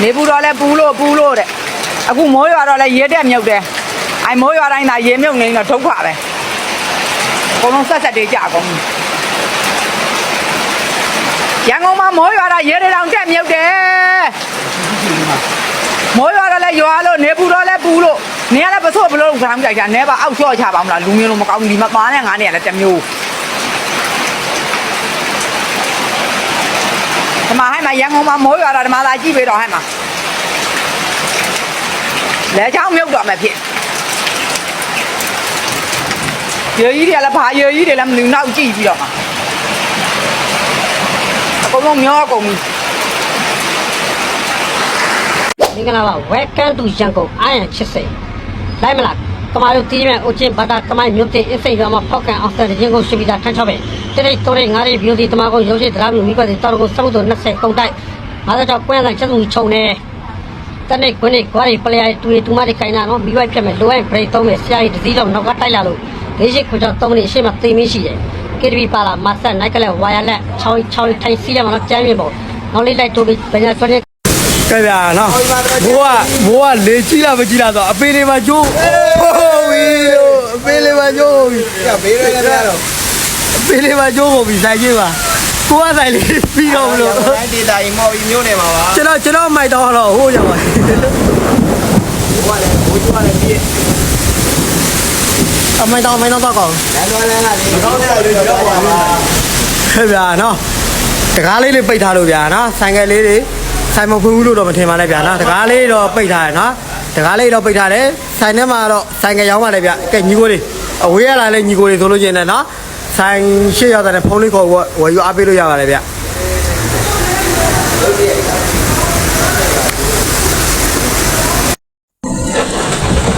နေပူတော့လဲပူလို့ပူလို့တဲ့အခုမိုးရွာတော့လဲရေတက်မြုပ်တယ်အဲမိုးရွာတိုင်းသာရေမြုပ်နေတော့ဒုက္ခပဲအကုန်လုံးဆက်ဆက်တွေကြကုန်ပြီရန်ကုန်မှာမိုးရွာတော့ရေတွေတောင်တက်မြုပ်တယ်မိုးရွာတော့လဲရွာလို့နေပူတော့လဲပူလို့နေရလဲပစို့ဘလို့ခေါင်းကြိုက်တာနဲပါအောက်ချော့ချပါမလားလူမျိုးလုံးမကောင်းဘူးဒီမှာပါနဲ့ငါနဲ့လည်းတစ်မျိုး ဒီမှာဟဲ့မှာ ရန်ကုန်မှာမိုးရွာတာဒီမှာလာကြည့်ပေးတော့ဟဲ့မှာလဲချောင်းမြုပ်တော့မှဖြစ်ရေကြီးတွေလည်းဘာရေကြီးတွေလည်းမလူနောက်ကြည့်ပြီးတော့မှာအကုန်လုံးမျောကုန်ပြီမင်္ဂလာပါ welcome to ရန်ကုန်အာရန်ချစ်စိတ်လိုက်မလား ကမာတို့တီးမြအိုချင်းဘာတာကမိုင်းမြို့တင်အစိတ်ရွာမှာဖောက်ကန်အောင်စတဲ့ရင်ကိုရှိပြီးသားထမ်းချောက်ပဲတိတိတိုးတဲ့ငါးရဲ့ဘီယိုဒီတမကုန်းရုပ်ရှိတရားမျိုးမိပါတဲ့တောက်ကိုစောက်တော့20ကုန်တိုက်ငါတော့ကွင်းဆိုင်ချက်သူခြုံနေတနေ့ကွင်းနေကွာရီပလေယာတူရီတူမတွေခိုင်းတာနော်မိဝိုက်ဖြတ်မယ်လိုအပ်ဘရိတ်သုံးမယ်ဆရာကြီးတစည်းတော့နောက်ကတိုက်လာလို့ဒေးရှိခွန်တော့3မိနစ်ရှေ့မှာသိမင်းရှိတယ် KTV ပါလာမဆက်နိုင်ကလေးဝါယာလက်ချောင်းချောင်းထိုင်စီးရမှာတော့ကျမ်းမြေပေါ့နောက်လေးလိုက်တိုးပြီးဘယ်ညာဆွဲနေ ကဲဗျာနော်ဘိုးကဘိုးကလေကြီးလားမကြီးလားဆိုအပေလေးမှာကျိုးဟုတ်ပြီအပေလေးမှာကျိုးပြီပြဘေးရဲရတော့အပေလေးမှာကျိုးကုန်ပြီဆိုင်ကြီးပါကိုကဆိုင်လေးပြီးတော့မလို့တိုင်းဒေတာကြီးမော်ပြီးမျိုးနေမှာပါကျွန်တော်ကျွန်တော်မိုက်တော့တော့ဟိုးရပါဘိုးကလည်းဘိုးကျွားလည်းပြည့်အမိုက်တော့မိုက်တော့တော့ကောင်းလမ်းသွားလမ်းလာလေးတော့တဲ့လူတော့ပါပါဟဲ့ဗျာနော်တကားလေးလေးပိတ်ထားလို့ဗျာနော်ဆိုင်ကယ်လေးတွေ ဆိုင်မဖွင့်ဘူးလို့တော့မထင်ပါနဲ့ဗျာနော်တကားလေးတော့ပိတ်ထားတယ်နော်တကားလေးတော့ပိတ်ထားတယ်ဆိုင်ထဲမှာတော့ဆိုင်ကယ်ရောင်းပါလေဗျကဲညီကိုလေးအဝေးရလာလဲညီကိုလေးဆိုလို့ရှိရင်လည်းနော်ဆိုင်ရှေ့ရောက်တဲ့ဖုန်းလေးခေါ်ဝယ်ယူအားပေးလို့ရပါတယ်ဗျ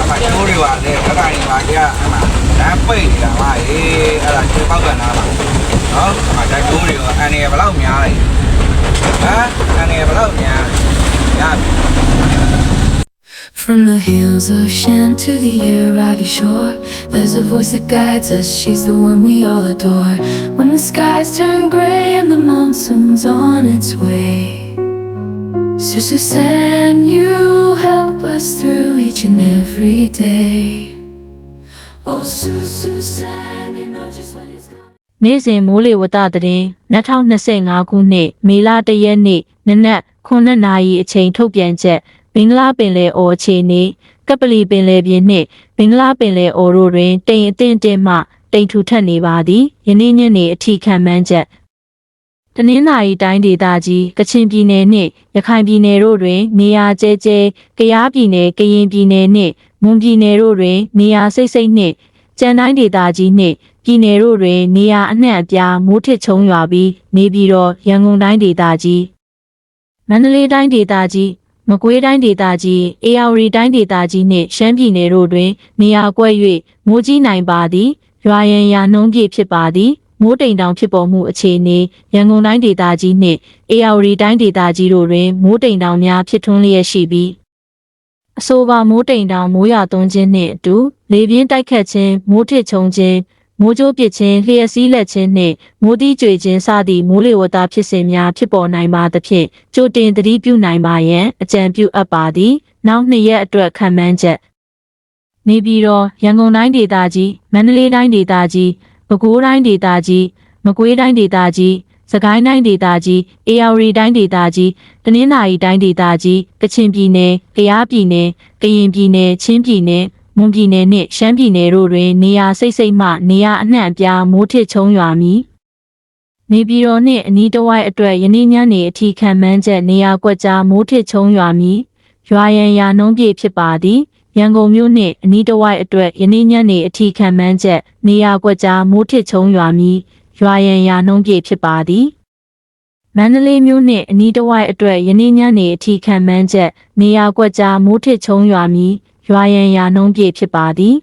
အမချိုးတွေပါလေခက်ခိုင်ပါကြအမလမ်းပိတ်နေတာပါအေးအဲ့ဒါချိုးပေါက်ကန်လာပါနော်အမဒါချိုးတွေကအန်ရဘလောက်များလဲဟမ်အန်ရဘလောက်များရပြီ From the hills of Shan to the Arabian shore, there's a voice that guides us. She's the one we all adore. When the skies turn gray and the monsoon's on its way, Sister San, you help us through each and every day. Oh, Sister San, you know just when it's coming. နေ့စဉ်မိုးလေဝသသတင်း2025ခုနှစ်မေလ1ရက်နေ့နနက်9နာရီအချိန်ထုတ်ပြန်ချက် ဘင်္ဂလားပင်လယ်အော်အခြေအနေကပလီပင်လယ်ပြင်နှင့်ဘင်္ဂလားပင်လယ်အော်တို့တွင်တိမ်အထင်တင်မှတိမ်ထူထပ်နေပါသည်ယနေ့ညနေအထီးခံမှန်းချက်တနင်္သာရီတိုင်းဒေသကြီးကချင်ပြည်နယ်နှင့်ရခိုင်ပြည်နယ်တို့တွင် နေရာကျဲကျဲကယားပြည်နယ်ကရင်ပြည်နယ်နှင့်မွန်ပြည်နယ်တို့တွင် နေရာစိတ်စိတ်နှင့်ကြံတိုင်းဒေသကြီးနှင့်ပြည်နယ်တို့တွင် နေရာအနှံ့အပြားမိုးထစ်ချုံရွာပြီးနေပြည်တော်ရန်ကုန်တိုင်းဒေသကြီးမန္တလေးတိုင်းဒေသကြီး မကွေးတိုင်းဒေသကြီးအေရဝတီတိုင်းဒေသကြီးနှင့်ရှမ်းပြည်နယ်တို့တွင် နေရာကွက်၍မိုးကြီးနိုင်ပါသည်ရွာရန်ရာနှုံးပြည့်ဖြစ်ပါသည်မိုးတိမ်တောင်ဖြစ်ပေါ်မှုအခြေအနေရန်ကုန်တိုင်းဒေသကြီးနှင့်အေရဝတီတိုင်းဒေသကြီးတို့တွင်မိုးတိမ်တောင်များဖြစ်ထွန်းလျက်ရှိပြီးအဆိုပါမိုးတိမ်တောင်မိုးရွာသွန်းခြင်းနှင့်အတူလေပြင်းတိုက်ခတ်ခြင်းမိုးထစ်ချုံခြင်း မိုးကြိုးပစ်ခြင်းလျှက်စီးလက်ခြင်းနှင့်မိုးတီးကြွေခြင်းစသည့်မိုးလေဝသဖြစ်စဉ်များဖြစ်ပေါ်နိုင်ပါသဖြင့်ကြိုတင်သတိပြုနိုင်ပါရန်အကြံပြုအပ်ပါသည် နောက်နှစ်ရက်အတွက်ခံမှန်းချက်နေပြည်တော်ရန်ကုန်တိုင်းဒေသကြီးမန္တလေးတိုင်းဒေသကြီးပဲခူးတိုင်းဒေသကြီးမကွေးတိုင်းဒေသကြီးစကိုင်းတိုင်းဒေသကြီးအေရဝတီတိုင်းဒေသကြီးတနင်္သာရီတိုင်းဒေသကြီးကချင်ပြည်နယ်၊ကယားပြည်နယ်၊ကရင်ပြည်နယ်၊ချင်းပြည်နယ်၊ မွန်ပြည်နယ်နှင့်ရှမ်းပြည်နယ်တို့တွင် နေရာစိတ်စိတ်မှနေရာအနှံ့အပြားမိုးထစ်ချုံရွာမည်။နေပြည်တော်နှင့်အနီးတစ်ဝိုက်အတွက်ယနေ့ညနေအထိခံမှန်းချက်နေရာကွက်ကြားမိုးထစ်ချုံရွာမည်။ရွာရန်ရာနှုံးပြည့်ဖြစ်ပါသည်။ရန်ကုန်မြို့နှင့်အနီးတစ်ဝိုက်အတွက်ယနေ့ညနေအထိခံမှန်းချက်နေရာကွက်ကြားမိုးထစ်ချုံရွာမည်။ရွာရန်ရာနှုံးပြည့်ဖြစ်ပါသည်။မန္တလေးမြို့နှင့်အနီးတစ်ဝိုက်အတွက်ယနေ့ညနေအထိခံမှန်းချက်နေရာကွက်ကြားမိုးထစ်ချုံရွာမည် ရွာရန်ရာနှုံးပြည့်ဖြစ်ပါသည်